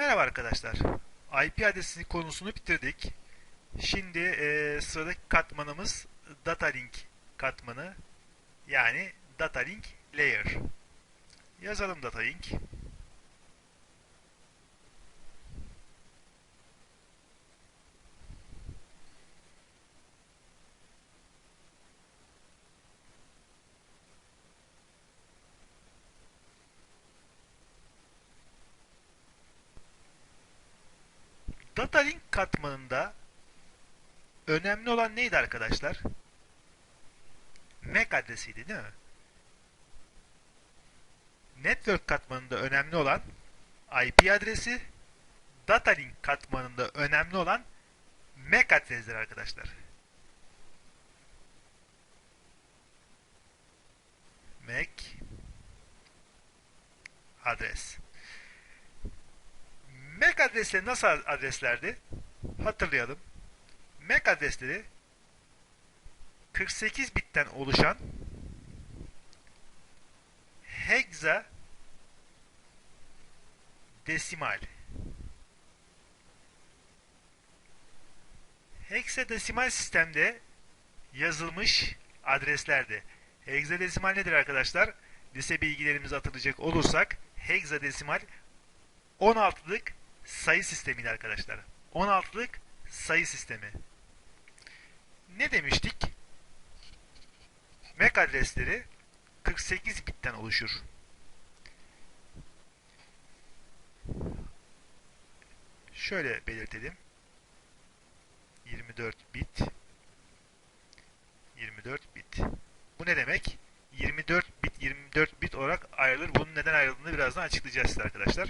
Merhaba arkadaşlar. IP adresi konusunu bitirdik. Şimdi e, sıradaki katmanımız Data Link katmanı. Yani Data Link Layer. Yazalım Data Link. Data Link katmanında önemli olan neydi arkadaşlar? MAC adresiydi değil mi? Network katmanında önemli olan IP adresi, Data Link katmanında önemli olan MAC adresleri arkadaşlar. MAC adres. MAC adresleri nasıl adreslerdi? Hatırlayalım. MAC adresleri 48 bitten oluşan hexa desimal. Hexadesimal sistemde yazılmış adreslerdi. Hexadesimal nedir arkadaşlar? Lise bilgilerimizi hatırlayacak olursak hexadesimal 16'lık sayı sistemiydi arkadaşlar. 16'lık sayı sistemi. Ne demiştik? MAC adresleri 48 bitten oluşur. Şöyle belirtelim. 24 bit 24 bit. Bu ne demek? 24 bit 24 bit olarak ayrılır. Bunun neden ayrıldığını birazdan açıklayacağız size arkadaşlar.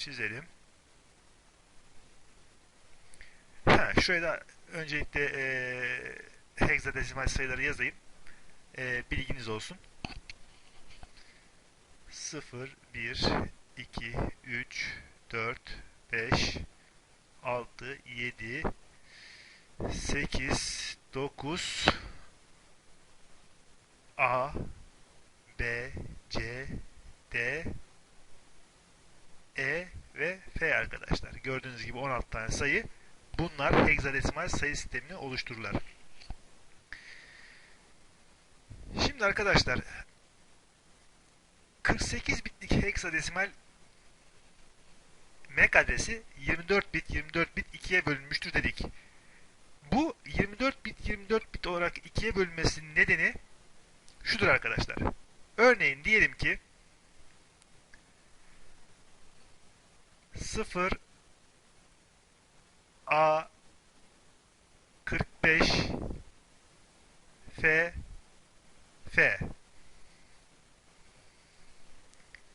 Çizelim. Ha, şuraya da öncelikle e, hexadesimal sayıları yazayım. E, bilginiz olsun. 0, 1, 2, 3, 4, 5, 6, 7, 8, 9, A, B, C, D, E ve F arkadaşlar. Gördüğünüz gibi 16 tane sayı. Bunlar hexadesimal sayı sistemini oluştururlar. Şimdi arkadaşlar 48 bitlik hexadesimal MAC adresi 24 bit 24 bit 2'ye bölünmüştür dedik. Bu 24 bit 24 bit olarak 2'ye bölünmesinin nedeni şudur arkadaşlar. Örneğin diyelim ki 0 A 45 F F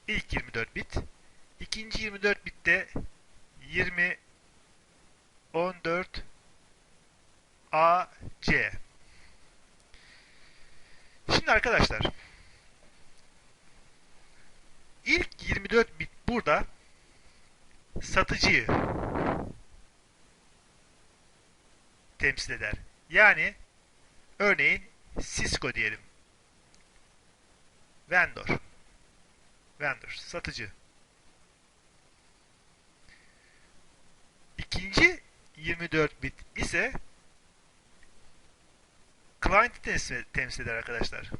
İlk 24 bit. ikinci 24 bitte 20 14 A C. Şimdi arkadaşlar ilk 24 bit burada satıcıyı temsil eder. Yani örneğin Cisco diyelim. Vendor. Vendor, satıcı. İkinci 24 bit ise client'i temsil, temsil eder arkadaşlar.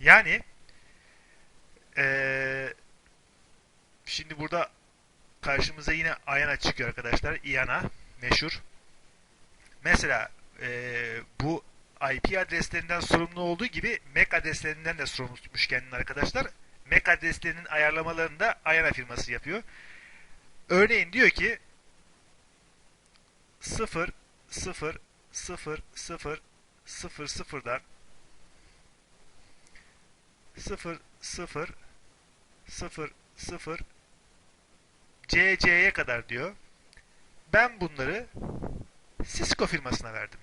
Yani ee, şimdi burada karşımıza yine Ayana çıkıyor arkadaşlar. Iana meşhur. Mesela e, bu IP adreslerinden sorumlu olduğu gibi MAC adreslerinden de sorumlu tutmuş kendini arkadaşlar. MAC adreslerinin ayarlamalarını da Ayana firması yapıyor. Örneğin diyor ki 0 0 0 0 0 0'dan 0 0 0 0 CC'ye kadar diyor. Ben bunları Cisco firmasına verdim.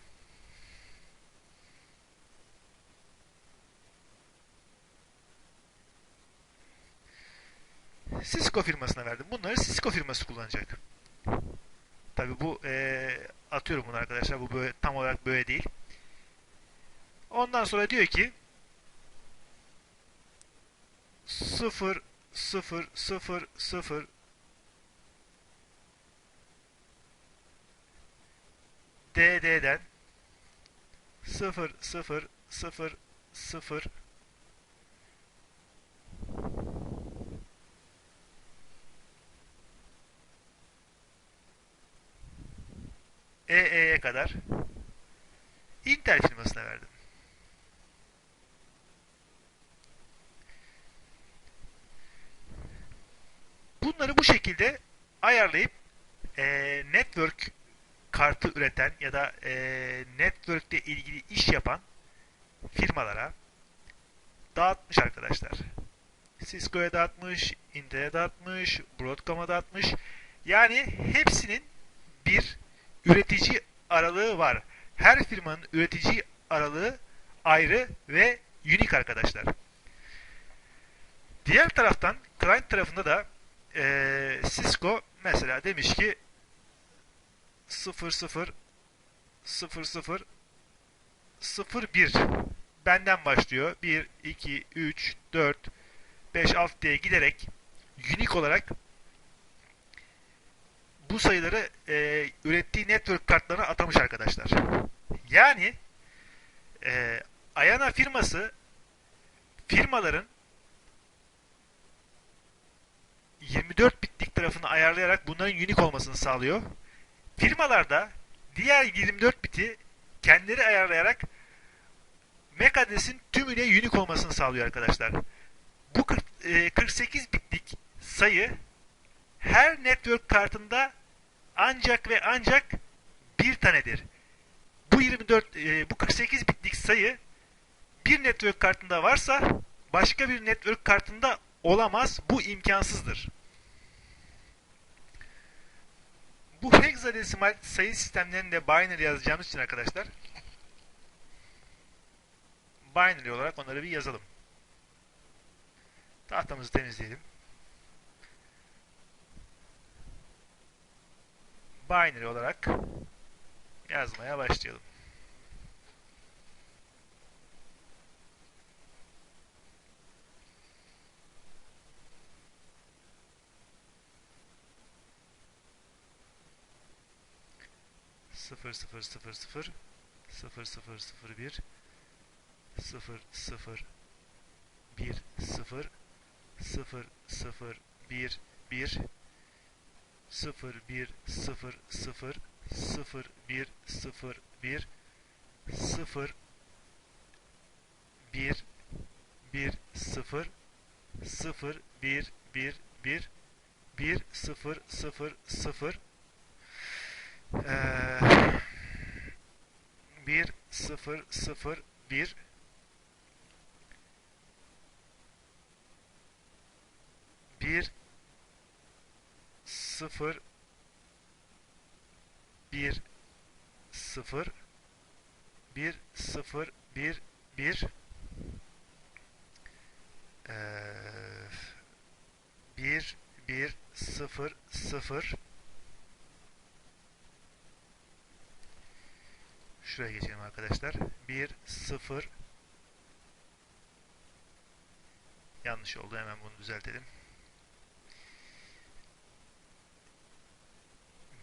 Cisco firmasına verdim. Bunları Cisco firması kullanacak. Tabi bu e, atıyorum bunu arkadaşlar. Bu böyle, tam olarak böyle değil. Ondan sonra diyor ki 0 0 0 0 DD'den 0 0 0 0 EE'ye kadar Intel firmasına verdim. Bunları bu şekilde ayarlayıp e, network kartı üreten ya da e, network ile ilgili iş yapan firmalara dağıtmış arkadaşlar. Cisco'ya dağıtmış, Intel'e dağıtmış, Broadcom'a dağıtmış. Yani hepsinin bir üretici aralığı var. Her firmanın üretici aralığı ayrı ve unique arkadaşlar. Diğer taraftan client tarafında da e, Cisco mesela demiş ki 00 00 01 benden başlıyor. 1, 2, 3, 4, 5, 6 diye giderek unique olarak bu sayıları e, ürettiği network kartlarına atamış arkadaşlar. Yani e, Ayana firması firmaların 24 bitlik tarafını ayarlayarak bunların unique olmasını sağlıyor. Firmalarda diğer 24 biti kendileri ayarlayarak MAC adresin tümüyle unique olmasını sağlıyor arkadaşlar. Bu 40, e, 48 bitlik sayı her network kartında ancak ve ancak bir tanedir. Bu 24 e, bu 48 bitlik sayı bir network kartında varsa başka bir network kartında olamaz. Bu imkansızdır. Bu hexadesimal sayı sistemlerinde binary yazacağımız için arkadaşlar binary olarak onları bir yazalım. Tahtamızı temizleyelim. Binary olarak yazmaya başlayalım. Sıfır sıfır sıfır sıfır sıfır sıfır sıfır bir sıfır sıfır bir sıfır sıfır sıfır bir bir sıfır bir sıfır sıfır sıfır bir sıfır bir sıfır bir bir sıfır sıfır bir bir bir bir sıfır sıfır sıfır ee, 1 0 0 1 1 0 1 0 1 0 1 1 ee, 1 1 0 0 0 Yanlış oldu. Hemen bunu düzeltelim.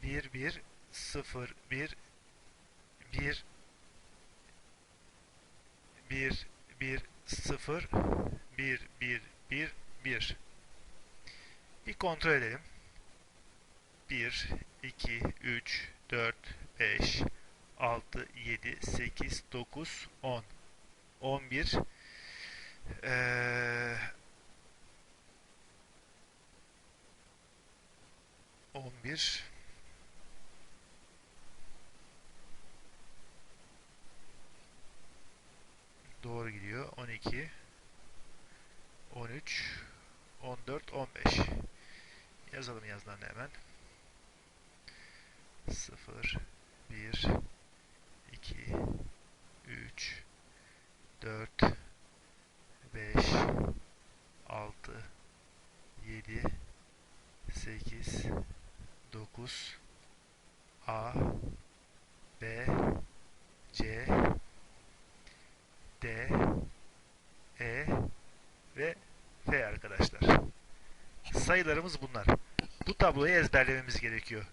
1, 1, 0, 1 1 1, 1, 0 1, 1, 1, 1 Bir kontrol edelim. 1, 2, 3, 4, 5 6, 7, 8, 9, 10. 11. Ee, 11. Doğru gidiyor. 12. 13. 14, 15. Yazalım yazılarını hemen. 0, 1, 2, 3, 4, 5, 6, 7, 8, 9, A, B, C, D, E ve F arkadaşlar. Sayılarımız bunlar. Bu tabloyu ezberlememiz gerekiyor.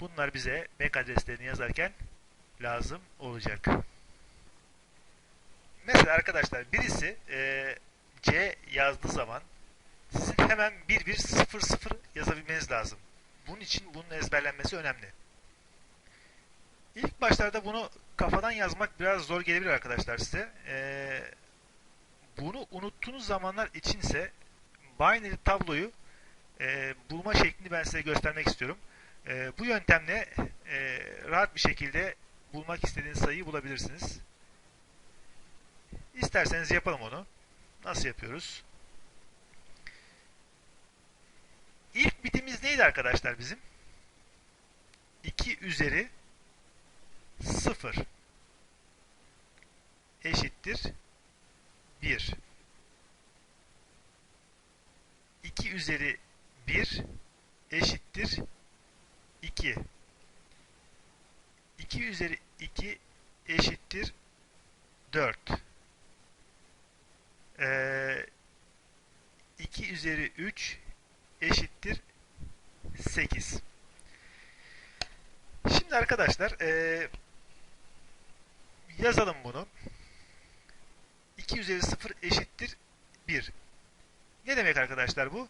Bunlar bize MAC adreslerini yazarken lazım olacak. Mesela arkadaşlar birisi e, C yazdığı zaman sizin hemen 1100 yazabilmeniz lazım. Bunun için bunun ezberlenmesi önemli. İlk başlarda bunu kafadan yazmak biraz zor gelebilir arkadaşlar size. Ee, bunu unuttuğunuz zamanlar içinse binary tabloyu e, bulma şeklini ben size göstermek istiyorum. E, bu yöntemle e, rahat bir şekilde bulmak istediğiniz sayıyı bulabilirsiniz. İsterseniz yapalım onu. Nasıl yapıyoruz? İlk bitimiz neydi arkadaşlar bizim? 2 üzeri 0 eşittir 1. 2 üzeri 1 eşittir 2. 2 üzeri 2 eşittir 4. Ee, 2 üzeri 3 eşittir 8. Şimdi arkadaşlar ee, yazalım bunu. 2 üzeri 0 eşittir 1. Ne demek arkadaşlar bu?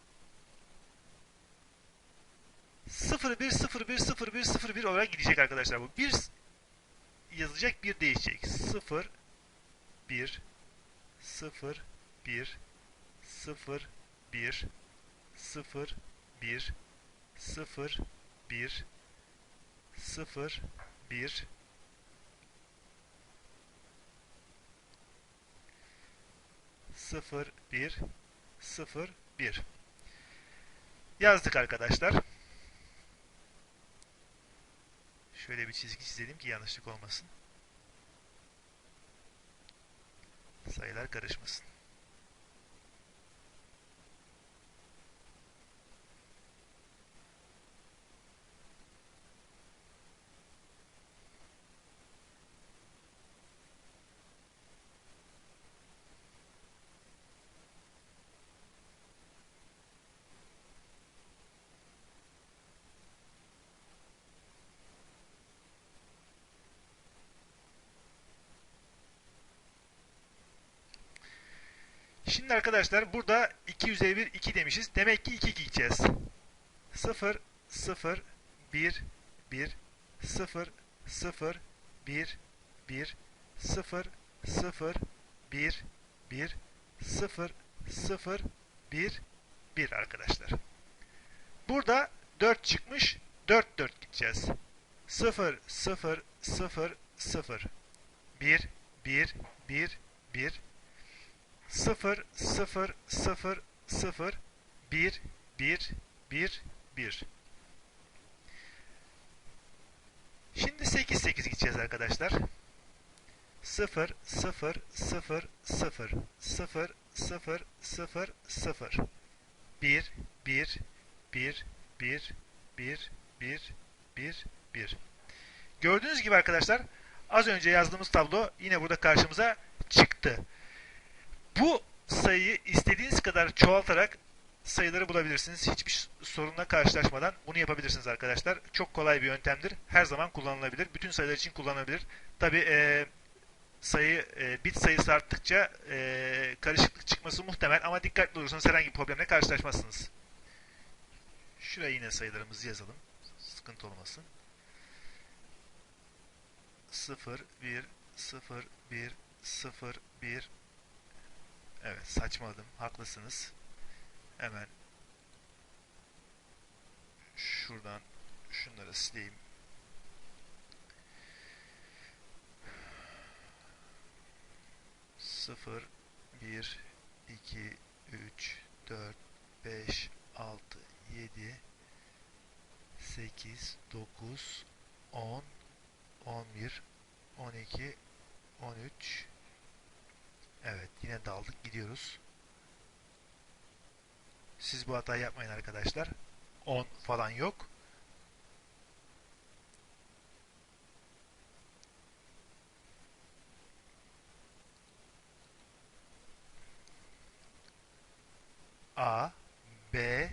0 1 0 1 0 1 0 1 olarak gidecek arkadaşlar bu. 1 yazacak 1 değişecek. 0 1 0 1 0 1 0 1 0 1 0 1 0 1 0 1 yazdık arkadaşlar. Şöyle bir çizgi çizelim ki yanlışlık olmasın. Sayılar karışmasın. Şimdi arkadaşlar burada 2 üzeri 1 2 demişiz. Demek ki 2 2 gideceğiz. 0 0 1 1 0 0 1 1 0 0 1 1 0 0 1 1 arkadaşlar. Burada 4 çıkmış. 4 4 gideceğiz. 0 0 0 0 1 1 1 1 0 0 0 0 1 1 1 1 Şimdi 8 8 gideceğiz arkadaşlar. 0 0 0 0 0 0 0 0 1 1 1 1 1 1 1 1 Gördüğünüz gibi arkadaşlar az önce yazdığımız tablo yine burada karşımıza çıktı. Bu sayıyı istediğiniz kadar çoğaltarak sayıları bulabilirsiniz. Hiçbir sorunla karşılaşmadan bunu yapabilirsiniz arkadaşlar. Çok kolay bir yöntemdir. Her zaman kullanılabilir. Bütün sayılar için kullanılabilir. Tabi e, sayı e, bit sayısı arttıkça e, karışıklık çıkması muhtemel ama dikkatli olursanız herhangi bir problemle karşılaşmazsınız. Şuraya yine sayılarımızı yazalım. Sıkıntı olmasın. 0, 1, 0, 1, 0, 1, Evet saçmaladım. Haklısınız. Hemen şuradan şunları sileyim. Sıfır, bir, iki, üç, dört, beş, altı, yedi, sekiz, dokuz, on, on bir, on iki, on üç, Evet yine daldık gidiyoruz. Siz bu hatayı yapmayın arkadaşlar. 10 falan yok. A, B,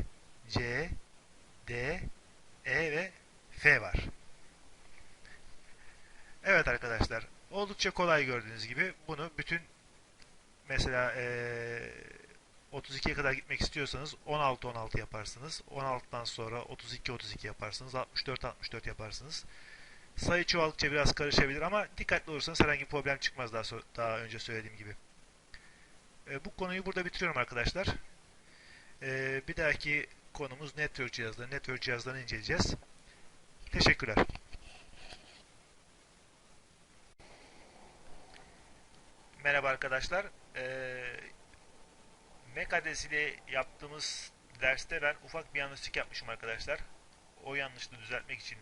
C, D, E ve F var. Evet arkadaşlar, oldukça kolay gördüğünüz gibi bunu bütün mesela eee 32'ye kadar gitmek istiyorsanız 16-16 yaparsınız. 16'dan sonra 32-32 yaparsınız. 64-64 yaparsınız. Sayı çoğaldıkça biraz karışabilir ama dikkatli olursanız herhangi bir problem çıkmaz daha, so- daha önce söylediğim gibi. E, bu konuyu burada bitiriyorum arkadaşlar. E, bir dahaki konumuz network cihazları. Network cihazlarını inceleyeceğiz. Teşekkürler. Merhaba arkadaşlar. E, Mac adresiyle yaptığımız derste ben ufak bir yanlışlık yapmışım arkadaşlar. O yanlışlığı düzeltmek için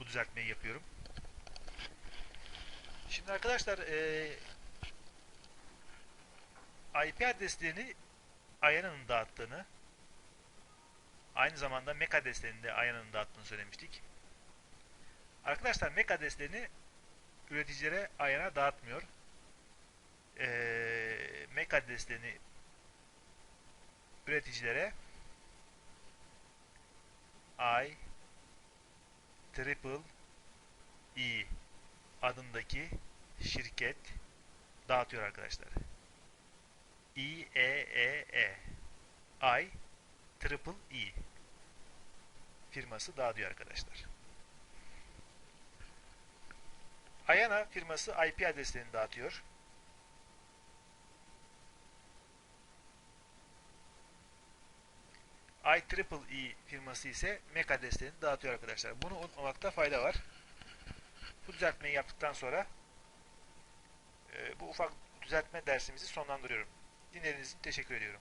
bu düzeltmeyi yapıyorum. Şimdi arkadaşlar e, IP adreslerini Ayana'nın dağıttığını aynı zamanda MAC adreslerini de Ayana'nın dağıttığını söylemiştik. Arkadaşlar MAC adreslerini üreticilere Ayana dağıtmıyor. E, MAC adreslerini üreticilere I Triple E adındaki şirket dağıtıyor arkadaşlar. I E E E I Triple E firması dağıtıyor arkadaşlar. Ayana firması IP adreslerini dağıtıyor. IEEE firması ise MAC adreslerini dağıtıyor arkadaşlar. Bunu unutmamakta fayda var. Bu düzeltmeyi yaptıktan sonra e, bu ufak düzeltme dersimizi sonlandırıyorum. Dinlediğiniz için teşekkür ediyorum.